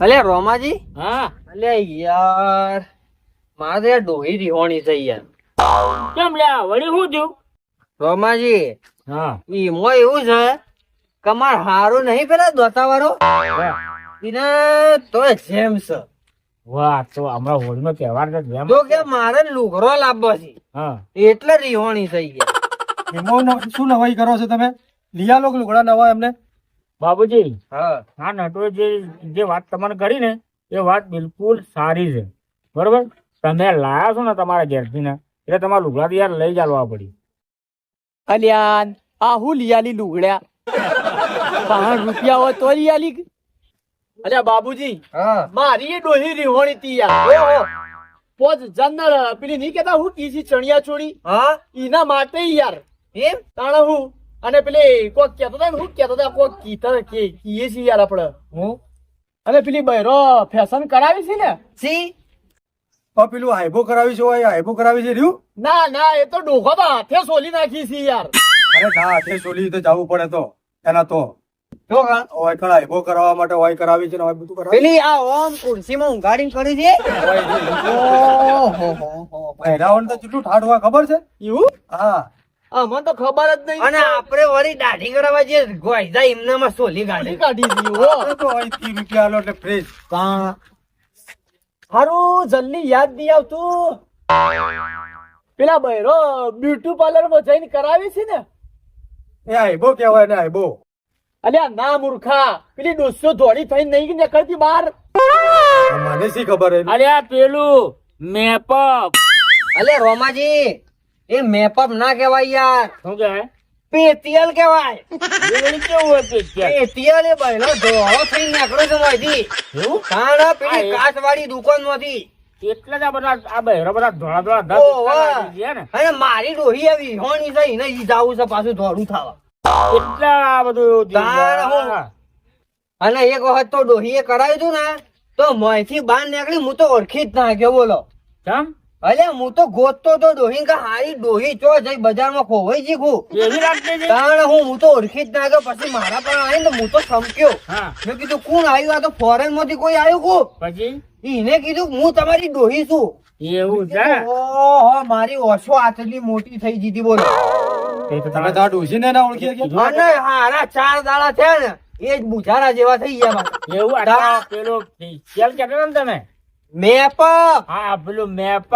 અલે રોમાજી? હા. અલે યાર મારે યાર ડોહી રીહોણી છે યાર. કેમ લ્યા વળી શું થયું? રોમાજી હા. ઈમો એવું છે કે માર હારું નહીં પેલા દોતાવાળો? એને તો જેમ છે. વાહ તો હમણાં હોળીનો તહેવાર છે જેમ તો કે મારે લુગરો લાવવો છે. હા. એટલે રીહોણી થઈ ગયા એમાં શું નવાઈ કરો છો તમે? લિયા લોકો લુગડા નવા એમને. બાબુજી હા. આ નટો જે જે વાત તમને કરી ને એ વાત બિલકુલ સારી છે. બરોબર? તમે લાયા છો ને તમારા ઘેરથી ને એટલે તમારા લુગડા યાર લઈ ચાલવા પડી અલ્યાન આ હું લિયાલી લુગડ્યા. પાંચ રૂપિયા હોય તો લિયાલી. અલ્યા બાબુજી મારી એ ડોહી રીહોણી તી યાર. પોચ જન્નર પેલી નહીં કેતા હું કીસી ચણિયા ચોળી હા? એના માટે યાર. એમ? તાણા હું અને પેલી કોક કેતો હતા હું કેતો હતા કોક કીતા કે કીએ છીએ યાર આપણે હું? અને પેલી બૈરો ફેશન કરાવી છે ને? સી હવે પેલું હાઈબો કરાવી છે ઓય હાઈબો કરાવી છે રહ્યું? ના ના એ તો ડોખો તો હાથે સોલી નાખી છે યાર. અરે ના હાથે સોલી તો જવું પડે તો એના તો. તો કા હોય કણ હાઈબો કરાવવા માટે ઓય કરાવી છે ને ઓય બધું કરાવી પેલી આ ઓમ ખુરશીમાં ઊંઘાડીને કરી છે? ઓહો પહેરાવાનું તો કેટલું ઠાડવા ખબર છે? એવું? હા. અમને તો ખબર જ નહીં અને આપણે વળી દાઢી કરાવવા જે ગોયદા એમનામાં સોલી ગાડી કાઢી કાઢી દીધી હો. તો ત્રીસ રૂપિયા લો એટલે ફ્રેશ હારું જલ્દી યાદ નહીં આવતું. પેલા બૈરો બ્યુટી પાર્લરમાં જઈને કરાવી છે ને? એ આઈબો કહેવાય ને આઈબો અલ્યા ના મૂર્ખા પેલી ડોસો ધોળી થઈને નહીં નીકળતી બહાર. મને શી ખબર આ પેલું મેપઅપ. અલે રોમાજી એ મેપઅપ ના કહેવાય યાર. શું કહેવાય? પેતિયલ કહેવાય. કેવું પેતિયલ એ બહેલો ધોળો થઈ નીકળ્યો છે મોંથી. એવું? પેલી એ- કાચવાળી દુકાનમાંથી એટલે જ આ બધા આ બહેરો બધા ધોળા ધોળા ને. અને મારી ડોહી આવી હોણી છે એને ઈ જાવું છે પાછું ધોળું થવા. એટલે આ બધું. અને એક વખત તો ડોહીએ કરાવ્યું હતું ને તો મોંથી બહાર નીકળી હું તો ઓળખી જ ના ગયો બોલો. કેમ? અલે હું તો ગોતતો તો ડોહી કા હારી ડોહી ચો જઈ બજારમાં ખોવાઈ શીખું એવી લાગતી હતી કારણ હું હું તો ઓળખી જ ના ગયો પછી મારા પણ આવી ને હું તો સમક્યો. હા. મેં કીધું કોણ આવ્યું? આ તો ફોરેનમાંથી કોઈ આવ્યું કુ પછી? એને કીધું હું તમારી ડોહી છું. એવું છે? ઓહો મારી ઓછો આટલી મોટી થઈ જીતી બોલો. એ તો તમે તો આ ડોશીને ના ઓળખી ગયા અને હારા ચાર દાડા થયા ને એ જ બુઝારા જેવા થઈ ગયા એવું પેલો facial ને તમે? મેપ. હા પેલું મેપ.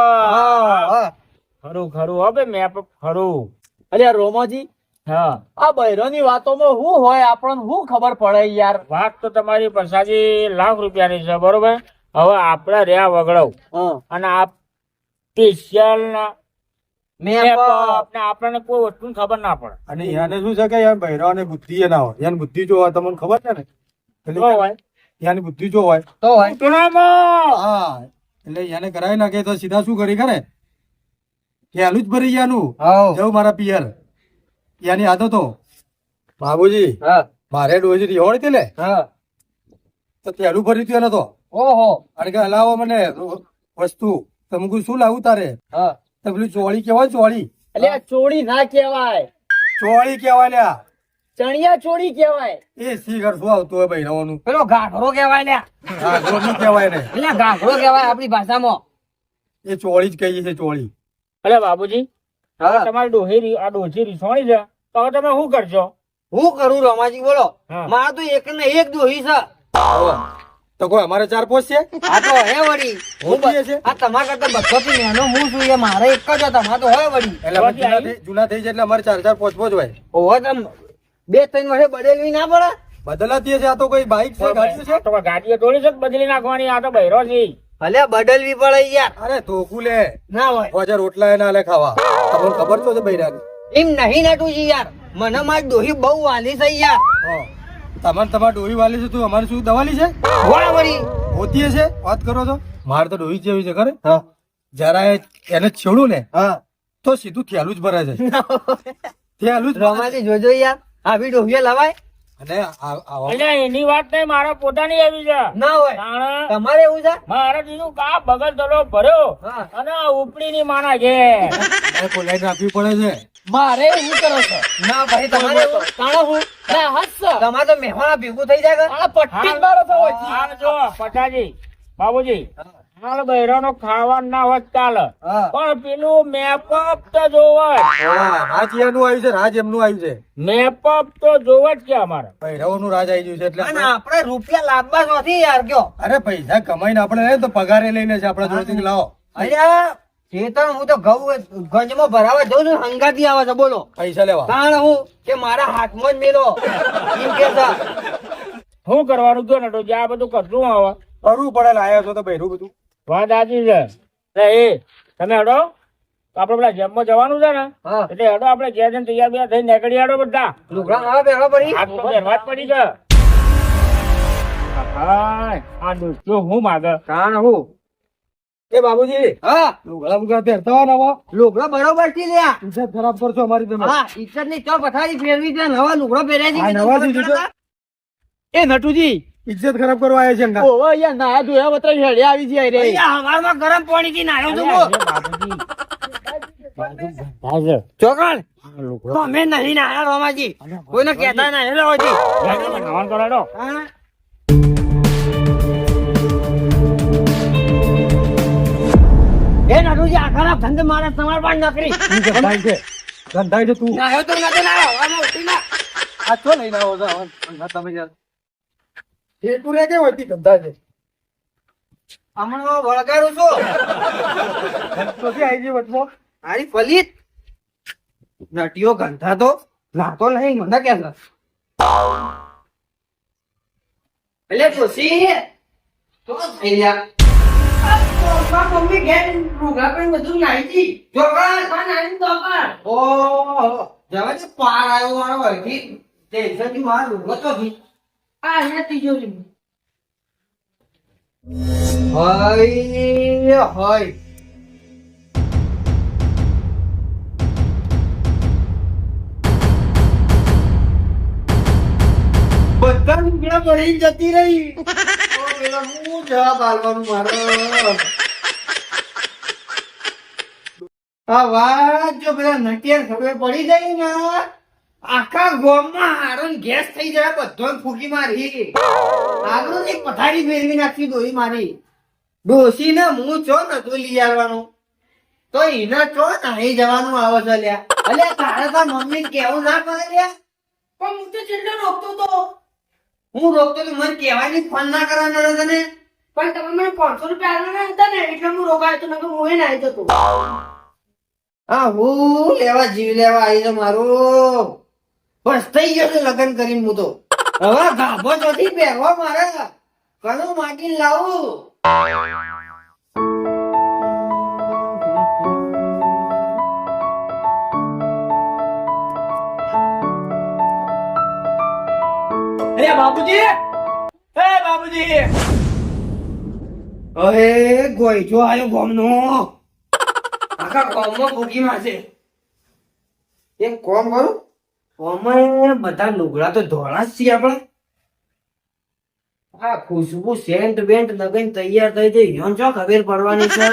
ખરું ખરું. હવે મેપ ખરું. અરે રોમાજી હા. આ બૈરોની વાતોમાં શું હોય આપણને શું ખબર પડે યાર? વાત તો તમારી પૈસાજી લાખ રૂપિયાની છે બરોબર? હવે આપણે રહ્યા વગડવ. અને આ સ્પેશિયલ આપણને કોઈ વસ્તુ ખબર ના પડે. અને એને શું છે કે યાર અને બુદ્ધિ ના હોય. યાર બુદ્ધિ જોવા હોય તમને ખબર છે ને? ભાઈ હોય. યાની બુદ્ધિ જો હોય તો હોય. હા એટલે યાને કરાવી નાખે તો સીધા શું કરી કરે પેલું જ ભરી યાનું. જવું મારા પિયર. યાની આદતો બાબુજી હા. મારે ડોજી રિહોળી તે લે હા. તો પેલું ભરી તું એને તો. ઓહો. અને કે હલાવો મને વસ્તુ. તમકુ શું લાવું તારે? હા. તો પેલું ચોળી કેવાય ચોળી. એટલે ચોળી ના કેવાય ચોળી કેવાય લ્યા. ચણિયા ચોળી કહેવાય. એ સી ઘર શું આવતું હોય બહેરાવાનું પેલો ગાઘરો કહેવાય ને. હા ચોળી કહેવાય ને. એટલે ગાઘરો કહેવાય આપણી ભાષામાં. એ ચોળી જ કહીએ છે ચોળી. અરે બાબુજી હા. તમારી ડોહેરી આ ડોસી રીસોણી છે. તો હવે તમે શું કરશો હું કરું રમાજી બોલો. મારા તો એક ને એક દોહી છે. તો કોઈ અમારે ચાર પોસ્ટ છે? આ તો હે વળી. હું હશે? આ તમાર કરતા બધોથી નેનો હું છું એ મારે એક જ હતા. મારે તો હોય વળી. એટલે જૂના થઈ- જાય એટલે અમારે ચાર ચાર પોચ પોચ હોય. ઓહો તમ બે ત્રણ વર્ષે બદલવી ના પડે? બદલાતી હશે આ તો કોઈ બાઈક છે ગાડી છે? તો ગાડીઓ થોડી છે બદલી નાખવાની? આ તો બહેરો છે. ભલે બદલવી પડે યાર. અરે ધોકું લે. ના હોય. હજાર રોટલા ના લે ખાવા. તમને ખબર તો છે બૈરાની. એમ નહીં નાટુજી યાર. મને મારી ડોહી બહુ વાલી છે યાર. તમારે તમારે ડોહી વાલી છે તું અમારે શું દવાલી છે? વળી. હોતી હશે? વાત કરો તો મારે તો ડોહી જેવી છે ખરે? હા. જરા એ- એને છેડું ને હા. તો સીધું થેલું જ ભરાય છે થેલું જ ભરાય છે. જોજો યાર. આવી ડોહીએ લવાય? અને આ- એની વાત નહીં મારા પોતાની આવી છે. ના હોય. તમારે એવું છે? મારે કીધું કા બગલ તળો ભર્યો અને આ ઉપડી ની માના છે આ આપવી પડે છે. મારે એવું કરો છો. ના ભાઈ તમારે તાણે હું? ના હસ. તમારે તો મહેમાન ભેગું થઈ જાય કે? પટ્ટી મારો થવો જો પટાજી બાબુજી. હાલ બૈરાનો ખાવાનું ના હોત ચાલે પણ પેલું મેપઅપ તો જોવે. રાજ એનું આવ્યું છે? રાજ એમનું આવ્યું છે. મેપઅપ તો જોવે જ છે અમારે. ભૈરવનું રાજ આવી ગયું છે એટલે અને આપણે- રૂપિયા લાવવા નથી યાર કયો અરે પૈસા કમાઈને આપણે લઈએ તો પગારે લઈને છે આપણા જોડેથી લાવો. અરે ચેતન હું તો ઘઉં ગંજમાં ભરાવા જઉં છું હંગાતી આવે છે બોલો. પૈસા લેવા. કારણ હું કે મારા હાથમાં જ મેલો. એમ કે. શું કરવાનું કયો ને તો જે આ બધું કરશું હવે કરવું પડે લાયા છો તો ભૈરું બધું. વાત સાચી છે. એટલે એ તમે હડો તો આપણે પેલા જેમ જવાનું છે ને એટલે હડો આપડે જે જઈને તૈયાર બૈયાર થઈ નીકળી હડો બધા. લુગડા પહેરવા પડી આ તો પહેરવા જ પડી છે. આ હું માગે? કારણ હું? એ બાબુજી. હા. લુગડા બુગડા પહેરતા હોય ને લુગડા બરોબરથી લ્યા. ઇજ્જત ખરાબ કરશો અમારી તમે. હા ઈચ્છતની ચો પથારી ફેરવી છે નવા લુગડા પહેર્યા છે નવા છે, એ નટુજી ઇજ્જત ખરાબ કરવા આવ્યા છે અંગા. ઓવે યાર નાયા ધોયા વતરા હેડે આવી જાય રે. અહીંયા હવારમાં ગરમ પાણી થી નાયો છે. ચોકણ આ લુગડો. તમે નહીં નાયા રોમાજી. કોઈને કહેતા નહીં રોમાજી હેડો, નાવાનું કરો, હા. એ નટુજી આખા ધંધે મારે તમારે પણ નકરી. તું છે ગંધાય છે તું. નાયો તો નથી નાયો. હવામાં ઉઠી ના આ છો લઈને આવો છો? હવે? અંગા તમે યાર હેતુ રે હોતી છે હમણાં વળગાડું છું. તો કે ગઈ વચમાં આરી પલિત નટીઓ ગંધા તો નાતો નહીં મને કે એટલે ખુશી તો થઈ ગયા મમ્મી ઘેર રૂગા પણ બધું નાઈ દી. જોગણમાં નાઈ જોગણ ઓ જવા જે પાર આવ્યો મારો વળગી. ટેન્શનથી મારો રૂગો તો ભી આ અહીંયા તિજોરી હોય હોય. બધા ભરીને જતી રહી. હું જવાબ આલવાનું મારો? આ વાત જો પેલા નટિયાર ખબર પડી જાય ને? આખા ગામમાં હારણ ગેસ થઈ જાય બધો ફૂકી મારી. આગળ એક પથારી ફેરવી નાખી દોરી મારી. ડોસી ને હું ચો નતું લઈ આવવાનું? તો એને ચો નાહી જવાનું આવે છે લ્યા. અલ્યા તારે તાર મમ્મી કેવું ના કરે લ્યા. પણ હું તો છેલ્લે રોકતો તો. હું રોકતો તો મને કહેવાની ફોન ના કરવાનો હતો તને. પણ તમે મને પાંચસો રૂપિયા આપવાના હતા ને એટલે હું રોકાયો તો નકર હું નાહી જતો. હા હું લેવા જીવ લેવા આવી છે મારું. બસ થઈ ગયો છે લગ્ન કરીને હું તો. હવે ગાભો નથી પહેરવા મારે કનું માટી લાવું? અરે બાપુજી! એ બાબુજી અરે ગોઈજો આવ્યો ગોમનો. આખા ગોમમાં ભૂકી મારશે એક કોમ કરું? કોમાં બધા લુગડા તો ધોળા જ છીએ આપણે. આ ખુશબુ, સેન્ટ, બેન્ટ લગન તૈયાર થઈ જઈ યોન ચો ખબર પડવાની છે?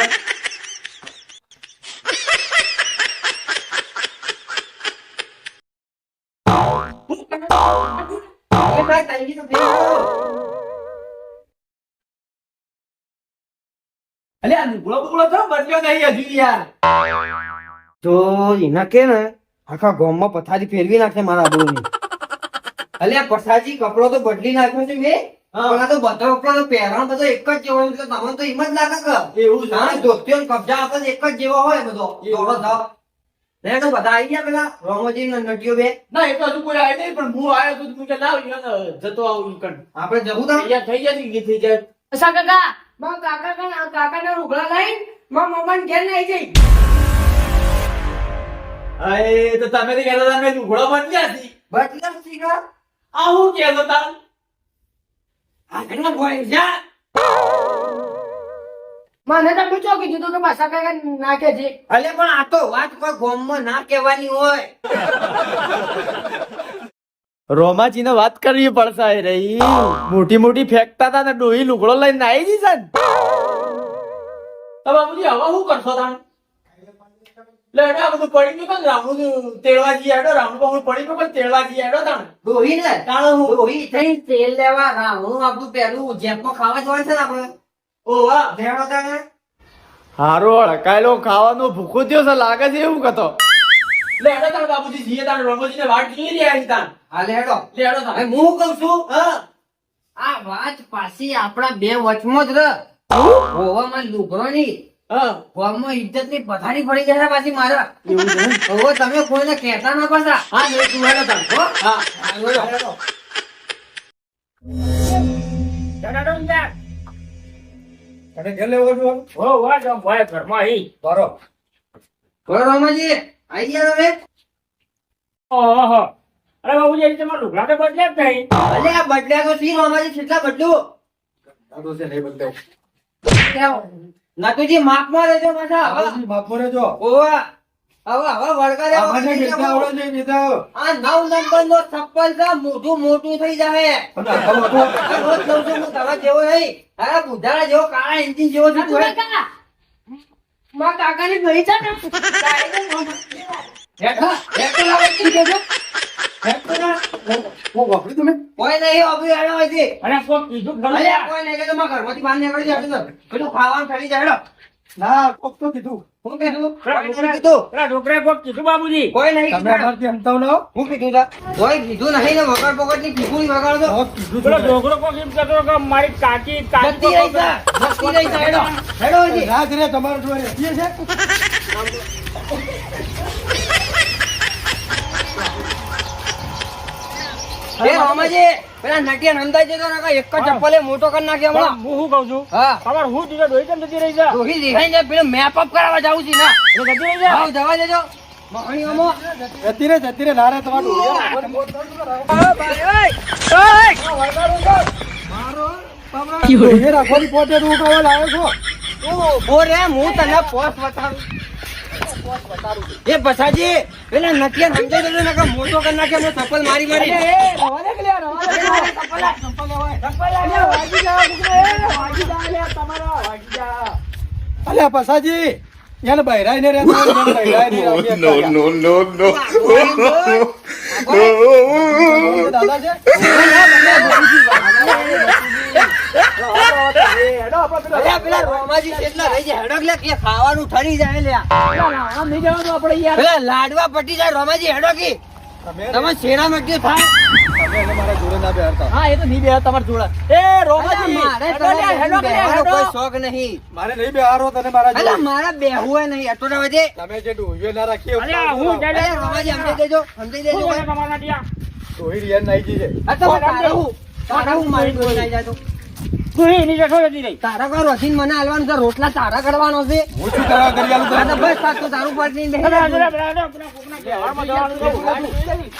એ ભાઈ તંગી તો ફેરવો. અલે આ લુગડો બુગડો તો બદલ્યો નહીં હજુ યાર? તો એના કે ને આખા ગામમાં પથારી ફેરવી નાખે મારા આબરૂની અલ્યા પથારી કપડો તો બદલી નાખ્યો છે મેં પણ આ તો બધા કપડા તો પહેરવાનો બધો એક જ જેવો હોય, તમને તો એમ જ લાગે કે એવું છે. હા ધોતીઓ ને કપડા એક જ જેવો હોય બધો. ધોળો ધાવ. ને તો બધા આવી ગયા પેલા રોમોજી ને નટીઓ બે. ના એ તો હજુ કોઈ આવ્યો નહીં પણ હું આવ્યો તો તું કે લાવ જતો આવું ઈકણ આપણે જવું તો? અહીંયા થઈ જાય ને થઈ જાય અસા કાકા મારા કાકા કાકા કાકાના રૂગડા લઈને મારા મમ્માને ઘેર નાહી જઈ. અરે તો તમે તો કહેતા હતા મેં લુગડો બદલ્યા હતી બદલા શીખા આ હું કહેતો તા આગળ બોય જા મને તમે ચો કીધું તું કે પાછા કાકા નાખે છે. અલે પણ આ તો વાત કોઈ ગામમાં ના કહેવાની હોય. રોમાજી ને વાત કરવી પડશે એ રહી. મોટી મોટી ફેંકતા હતા ને ડોહી લુગડો લઈને આવી જશે ને. તો બાબુજી હવે શું કરશો તાણ? લે આ બધું પડી ગયું રાવણું તેડવા જઈએ હેડો રાવણું પડી ગયું પણ તેડવા જઈએ હેડો તાણ ડોહી ને? તાણ હું? થઈ તેલ લેવા રાવણું આપણું પેલું જેપમાં ખાવા જવાનું છે ને આપણે? ઓવા લેણો તાને હારો અડકાયેલો ખાવાનો ભૂખો થયો છે લાગે છે એવું કતો લે હેડો તાણ બાબુજી જઈએ તાણ રમોજીને વાટ જોઈ રહ્યા છે તાણ. હા લેડો લે હેડો તાણ. હું કઉ છું? હા. આ વાત પાછી આપણા બે વચમાં જ રહ હોવામાં લુગડો ની ઇજ્જતની પથારી પડી જશે પાછી મારા. હવે તમે કોઈને કહેતા ના પાછા હા લે તું હેડો તાણ હા? હેડો. હેડો જા. તને ઘેર લેવો હો વાહ જો ભાઈ ઘરમાં હી. બરો. બોલો રામાજી આઈ ગયા તમે? ઓહો. અરે બાબુજી તમારા લુગડા તો બદલ્યા જ નહીં. અલે આ બદલ્યા તો સી રામાજી? કેટલા બદલું? તો છે નહીં બદલાય. નતુજી માપમાં રહેજો પાછા હવે આવાજી રહેજો. ઓવા હવે હવે વળકા મને કેટલા આવડે છે બેટા આ નવ નંબર નો છપ્પન છે મોઢું મોટું થઈ જાય પણ આ ખબર તો આ રોજ જઉં છું હું તમારા જેવો નહીં. અરે બુધારા જેવો કાળા એન્જિન જેવો છું તું. કાકાની ગઈ છે ને. હેઠા, હેઠો લાવો. હું વાપરી તમે કોઈ નહીં અભી હેડો અહીંથી. અને કોઈ કીધું ખરું અરે કોઈ નહીં કે તમારા ઘરમાંથી બહાર નીકળી જાય તો. પેલું ખાવાનું ફરી જાય હેડો. ના કોક તો કીધું હું કીધું કીધું પેલા છોકરાએ કોઈ કીધું બાબુજી કોઈ નહીં તમે ના હું કીધું તા? કોઈ કીધું નહીં ને વગર પોકટની કીધું વગાડો તો. કીધું પેલો છું છોકરો એમ કહેતો કે મારી કાકી કાકી રહી જા. જતી રહી જા, હેડો. હેડો. રાજ રે તમારો જોડે છે એ રામાજી, પેલા નટિયા નંદાઈ જતો ને એક જ ચપ્પલે મોટો કરી નાખ્યો હમણાં. હું શું કહું છું? હા. તમારે હું દીધો દોઈ કેમ જતી રહી છે? ડોહી દેખાઈને પેલું મેપ અપ કરાવવા જાઉં છું ના. એ જતી રહી છે? આવ જવા દેજો. જતી રે જતી રે લારે તમારું. રાખવાની પોતે તું કવા લાવ્યો છો? તું રે હું તને પોસ્ટ બતાવું. એ પછાજી પેલા નટિયા સમજાઈ દેજો ને કે મોટો કરી નાખે હું ચપ્પલ મારી મારી અલ્યા પછાજી એને બહેરાઈ ને રહેતો. દાદા છે ખાવાનું ઠરી જાય લ્યા લાડવા પટી જાય રોમાજી હેડોકી તમે તમે શેરા મટી થાય તમે મારા જોડે ના બેહરતા. હા એ તો નહીં બે તમારા જોડા એ રોમાજી મારે હેડો હેડો લે, બેહવાનો હેડો. કોઈ શોખ નહીં મારે નહીં બેહારો તને મારા અલ્યા જોડે મારા બેહુએ નહીં વજે તમે જે ડોહીઓ ના હું કરો. રોમાજી સમજાઈ દેજો તમારા ડોહી હું મારી ડોહી તો તું એની જશો જતી રહી તારા ઘર વસીને મને આલવાનું છે રોટલા તારા કરવાનો છે. હું શું કરવા કરી આલું આ બસ આ તો તારું પટની બેહી પેલા રહેજો. પેલા પેલા પેલા કોકના ઘરમાં જવાનું